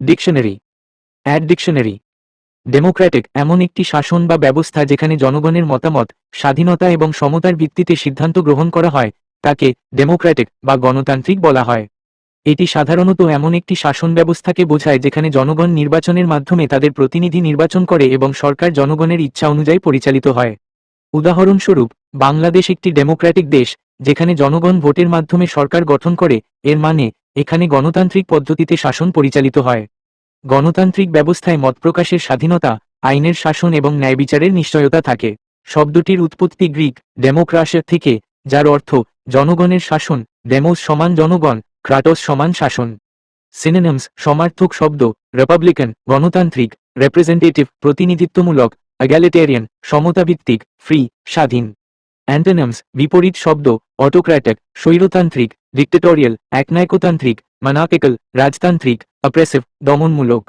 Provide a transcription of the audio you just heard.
Dictionary add dictionary Democratic এমন একটি শাসন বা ব্যবস্থা যেখানে জনগণের মতামত, স্বাধীনতা এবং সমতার ভিত্তিতে সিদ্ধান্ত গ্রহণ করা হয়, তাকে ডেমোক্র্যাটিক বা গণতান্ত্রিক বলা হয়। এটি সাধারণত এমন একটি শাসন ব্যবস্থাকে বোঝায় যেখানে জনগণ নির্বাচনের মাধ্যমে তাদের প্রতিনিধি নির্বাচন করে এবং সরকার জনগণের ইচ্ছা অনুযায়ী পরিচালিত হয়। উদাহরণস্বরূপ, বাংলাদেশ একটি ডেমোক্র্যাটিক দেশ, যেখানে জনগণ ভোটের মাধ্যমে সরকার গঠন করে, এর মানে এখানে গণতান্ত্রিক পদ্ধতিতে শাসন পরিচালিত হয়। গণতান্ত্রিক ব্যবস্থায় মত প্রকাশের স্বাধীনতা, আইনের শাসন এবং ন্যায়বিচারের নিশ্চয়তা থাকে। শব্দটির উৎপত্তি গ্রিক ডেমোক্রাসিয়া থেকে, যার অর্থ, জনগণের শাসন, ডেমোস সমান জনগণ, ক্রাটস সমান শাসন। সিনেনমস সমার্থক শব্দ রিপাবলিকান গণতান্ত্রিক রেপ্রেজেন্টেটিভ প্রতিনিধিত্বমূলক অ্যাগ্যালিটেরিয়ান সমতাভিত্তিক ফ্রি স্বাধীন। অ্যান্টোনামস বিপরীত শব্দ অটোক্র্যাটিক স্বৈরতান্ত্রিক ডিক্টেটোরিয়াল একনায়কতান্ত্রিক মানাকেকল রাজতান্ত্রিক অপ্রেসিভ দমনমূলক